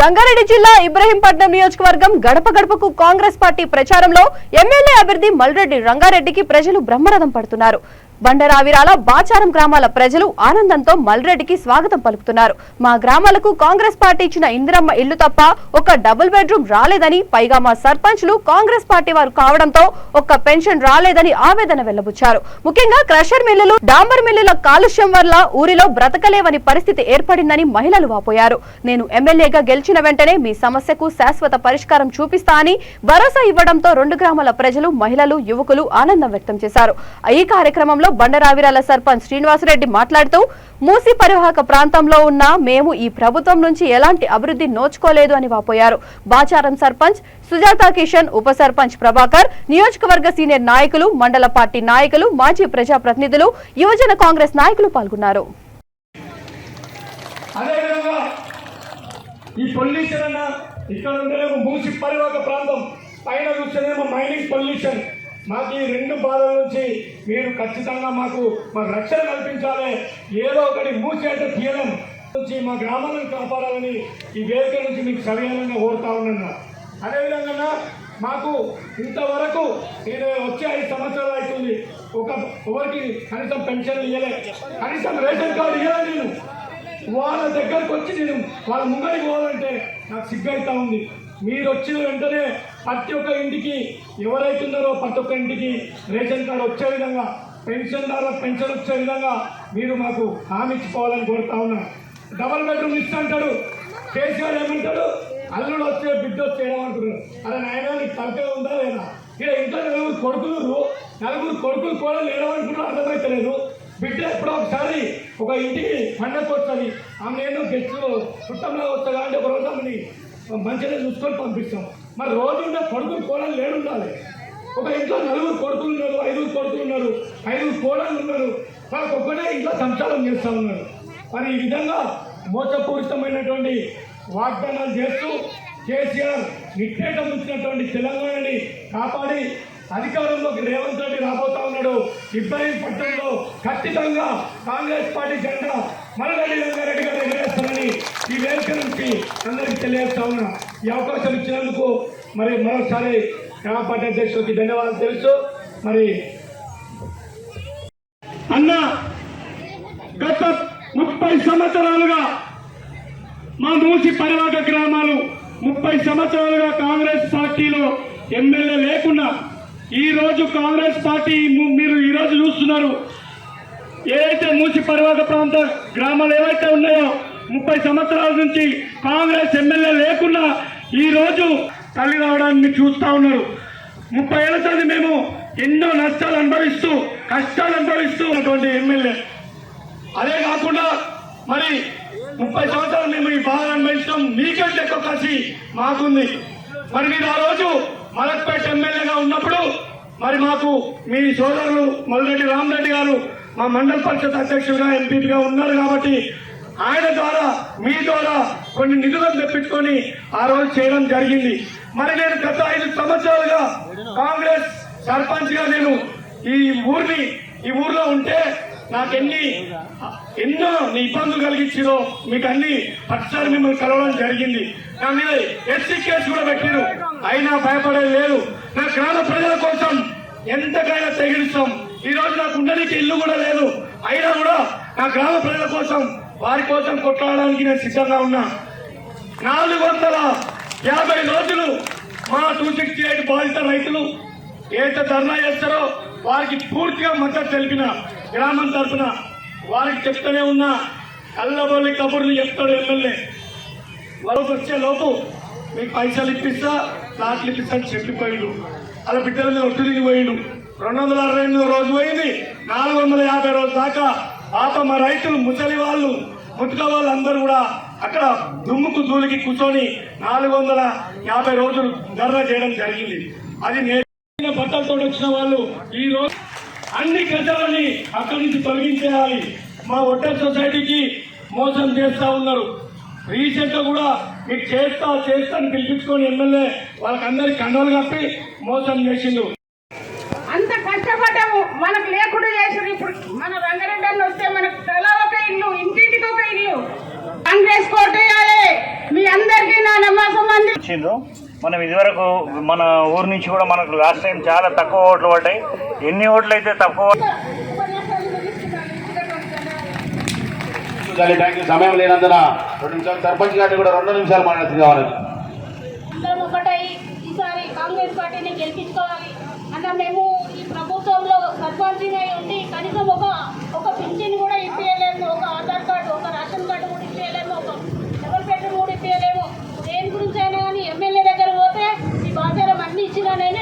రంగారెడ్డి జిల్లా ఇబ్రహీంపట్నం నియోజకవర్గం గడప గడపకు కాంగ్రెస్ పార్టీ ప్రచారంలో ఎమ్మెల్యే అభ్యర్థి మల్రెడ్డి రంగారెడ్డికి ప్రజలు బ్రహ్మరథం పడుతున్నారు. బండరావిరాల బాచారం గ్రామాల ప్రజలు ఆనందంతో మల్రెడ్డికి స్వాగతం పలుకుతున్నారు. మా గ్రామాలకు కాంగ్రెస్ పార్టీ ఇచ్చిన ఇందిరమ్మ ఇల్లు తప్ప ఒక డబుల్ బెడ్రూమ్ రాలేదని పైగా మా సర్పంచ్లు కాంగ్రెస్ పార్టీ వారు కావడంతో ఒక్క పెన్షన్ రాలేదని ఆవేదన వెల్లబుచ్చారు ముఖ్యంగా క్రషర్ మిల్లులు డాంబర్ మిల్లుల కాలుష్యం వల్ల ఊరిలో బ్రతకలేవని పరిస్థితి ఏర్పడిందని మహిళలు వాపోయారు. నేను ఎమ్మెల్యేగా గెలిచిన వెంటనే మీ సమస్యకు శాశ్వత పరిష్కారం చూపిస్తా అని భరోసా ఇవ్వడంతో రెండు గ్రామాల ప్రజలు మహిళలు యువకులు ఆనందం వ్యక్తం చేశారు. ఈ కార్యక్రమంలో బండరావిరాల సర్పంచ్ శ్రీనివాసరెడ్డి మాట్లాడుతూ మూసి పరివాహక ప్రాంతంలో ఉన్న మేము ఈ ప్రభుత్వం నుంచి ఎలాంటి అభివృద్ధి నోచుకోలేదు అని వాపోయారు. బాచారం సర్పంచ్ సుజాత కిషన్ ఉప సర్పంచ్ ప్రభాకర్ నియోజకవర్గ సీనియర్ నాయకులు మండల పార్టీ నాయకులు మాజీ ప్రజాప్రతినిధులు యువజన కాంగ్రెస్ నాయకులు పాల్గొన్నారు. ఈ పొల్యూషన్ అన్న ఇక్కడ ఉండేమో మూసి పరివాహక ప్రాంతం. పైన చూస్తేనేమో మైనింగ్ పొల్యూషన్. మాకు ఈ రెండు బాధల నుంచి మీరు ఖచ్చితంగా మాకు మాకు రక్షణ కల్పించాలి. ఏదో ఒకటి మూసేట తీయడం నుంచి మా గ్రామాలను కాపాడాలని ఈ వేదిక నుంచి మీకు సవ్యంగా కోరుతా ఉన్నా అదేవిధంగా మాకు ఇంతవరకు నేను వచ్చే ఐదు సంవత్సరాలు అవుతుంది. ఒక ఎవరికి కనీసం పెన్షన్ ఇవ్వలే కనీసం రేషన్ కార్డు ఇవ్వలే నేను. వాళ్ళ దగ్గరకు వచ్చి నేను వాళ్ళ ముంగడికి పోవాలంటే నాకు సిగ్గైతా ఉంది. మీరు వచ్చిన వెంటనే ప్రతి ఒక్క ఇంటికి ఎవరైతే ఉన్నారో ప్రతి ఒక్క ఇంటికి రేషన్ కార్డు వచ్చే విధంగా పెన్షన్ ద్వారా పెన్షన్ వచ్చే విధంగా మీరు మాకు హామీ ఇచ్చిపోవాలని కోరుతా ఉన్నారు డబల్ బెడ్రూమ్ ఇస్తా అంటాడు. కేసీఆర్ ఏమంటాడు? అల్లుడు వస్తే బిడ్డ వస్తే అంటున్నాడు? అరే నాయన నీకు తలకే ఉందా లేదా? ఇక్కడ ఇంట్లో నలుగురు కొడుకులు నలుగురు కొడుకులు కూడా లేడమనుకుంటారు అర్థమైతలేదు. బిడ్డ ఎప్పుడో ఒకసారి ఒక ఇంటికి పండగ వస్తుంది. ఆమె నేను గెస్టులు చుట్టంలో వస్తా అంటే ఒక రోజు ఆమెని మంచిగా చూసుకొని పంపిస్తాం. మరి రోజు ఉండే కొడుకులు కోడలు లేడు ఉండాలి ఒక ఇంట్లో నలుగురు కొడుకులు ఉన్నారు ఐదుగురు కొడుకులు ఉన్నారు ఐదుగురు కోడలు ఉన్నారు. వాళ్ళకి ఒక్కటే ఇంట్లో సంచారం చేస్తూ ఉన్నారు మరి ఈ విధంగా మోసపూరితమైనటువంటి వాగ్దానాలు చేస్తూ కేసీఆర్ నిట్టేటం ఉంచినటువంటి తెలంగాణని కాపాడి అధికారంలోకి రేవంత్ రెడ్డి రాబోతా ఉన్నాడు. ఇబ్రాహీంపట్నంలో ఖచ్చితంగా కాంగ్రెస్ పార్టీ జెండా మల్లరెడ్డి రంగారెడ్డి గారు ఎగరేస్తానని ఈ వేదిక నుంచి అందరికీ తెలియజేస్తా ఉన్నా. ఈ అవకాశం ఇచ్చినందుకు మరి మరోసారి గ్రామ పార్టీ అధ్యక్షుడికి ధన్యవాదాలు తెలుసు మరి అన్న గత ముప్పై సంవత్సరాలుగా మా మూసి పరివాహక గ్రామాలు ముప్పై సంవత్సరాలుగా కాంగ్రెస్ పార్టీలో ఎమ్మెల్యే లేకుండా ఈ రోజు కాంగ్రెస్ పార్టీ మీరు ఈ రోజు చూస్తున్నారు. ఏదైతే మూసి పర్వత ప్రాంత గ్రామాలు ఏవైతే ఉన్నాయో ముప్పై సంవత్సరాల నుంచి కాంగ్రెస్ ఎమ్మెల్యే లేకుండా ఈరోజు తల్లి రావడాన్ని చూస్తూ చూస్తా ఉన్నారు. ముప్పై ఏళ్ళ తల్లి మేము ఎన్నో నష్టాలు అనుభవిస్తూ కష్టాలు అనుభవిస్తూ ఉన్నటువంటి ఎమ్మెల్యే. అదే కాకుండా మరి ముప్పై సంవత్సరాలు మేము ఈ బాధ అనుభవించడం మీకంటే ఎక్కువ కసి మాకుంది. మరి మీరు ఆ రోజు మలక్పేట ఎమ్మెల్యేగా ఉన్నప్పుడు మరి మాకు మీ సోదరులు మల్రెడ్డి రామరెడ్డి గారు మా మండల పరిషత్ అధ్యక్షుడిగా ఎంపీగా ఉన్నారు కాబట్టి ఆయన ద్వారా మీ ద్వారా కొన్ని నిధులను తెప్పించుకొని ఆ రోజు చేయడం జరిగింది. మరి నేను గత ఐదు సంవత్సరాలుగా కాంగ్రెస్ సర్పంచ్గా నేను ఈ ఊరిని ఈ ఊర్లో ఉంటే నాకు ఎన్ని ఎన్నో ఇబ్బందులు కలిగించిరో మీకు అన్ని ప్రతిసారి మిమ్మల్ని కలవడం జరిగింది. నా మీద ఎస్సీ కేసు కూడా పెట్టారు. అయినా భయపడేది లేదు. నా గ్రామ ప్రజల కోసం ఎంతకైనా తెగిస్తాం ఈ రోజు నాకు ఉండడానికి ఇల్లు కూడా లేదు. అయినా కూడా నా గ్రామ ప్రజల కోసం వారి కోసం కొట్లాడడానికి నేను సిద్ధంగా ఉన్నా. నాలుగు వందల యాభై రోజులు మా టూ సిక్స్టీ ఎయిట్ బాధిత రైతులు ఏదైతే ధర్నా చేస్తారో వారికి పూర్తిగా మద్దతు తెలిపిన గ్రామం తరఫున వారికి చెప్తూనే ఉన్నా. కళ్ళబోలి కబుర్లు చెప్తాడు ఎమ్మెల్యే. వరకు వచ్చే లోపు మీకు పైసలు ఇప్పిస్తా ప్లాట్లు ఇప్పిస్తా అని చెప్పిపోయిండు. అలా బిడ్డల మీద ఒట్టు దిగిపోయిండు రెండు వందల అరవై ఎనిమిది రోజు పోయింది. నాలుగు వందల యాభై రోజు దాకా పాప మా రైతులు ముసలి వాళ్ళు ముట్టుక వాళ్ళు అందరూ కూడా అక్కడ దుమ్ముకు దూలికి కూర్చొని నాలుగు వందల యాభై రోజులు ధర్నా చేయడం జరిగింది. అది నేను బట్టలతో వచ్చిన వాళ్ళు ఈ రోజు అన్ని గజలని అక్కడి నుంచి తొలగించేయాలి. మా ఒడ్డర్ సొసైటీకి మోసం చేస్తా ఉన్నారు. రీసెంట్గా కూడా మీకు చేస్తా చేస్తా అని పిలిపించుకొని ఎమ్మెల్యే వాళ్ళకందరికి కండలు కప్పి మోసం చేసిండు అంత కష్టపడ్డాము మనకు లేకుండా చేసారు ఇప్పుడు మన రంగారెడ్డి అన్న వస్తే మనకు తల ఒక ఇల్లు ఇంటింటికి ఒక ఇల్లు. కాంగ్రెస్ కోటేయాలి మీ అందరికీ నా వచ్చిండ్రు మనం ఇదివరకు మన ఊరు నుంచి కూడా మనకు లాస్ట్ టైం చాలా తక్కువ ఓట్లు పడ్డాయి. ఎన్ని ఓట్లు అయితే తక్కువ సమయం లేనందున రెండు నిమిషాలు సర్పంచ్ గారిని కూడా రెండు నిమిషాలు మాట్లాడుతూ కావాలి. అందరం ఒకటై ఈసారి కాంగ్రెస్ పార్టీని గెలిపించుకోవాలి. అన్న మేము సర్పంచిని అయి ఉండి కనీసం ఒక ఒక పింఛన్ కూడా ఇప్పించలేము ఒక ఆధార్ కార్డు ఒక రేషన్ కార్డు కూడా ఇప్పించలేము ఒక ఎవరి పెట్టు కూడా ఇప్పించలేము దేని గురించి అయినా కానీ ఎమ్మెల్యే దగ్గర పోతే ఈ బాధ్యత అన్ని ఇచ్చినా నేను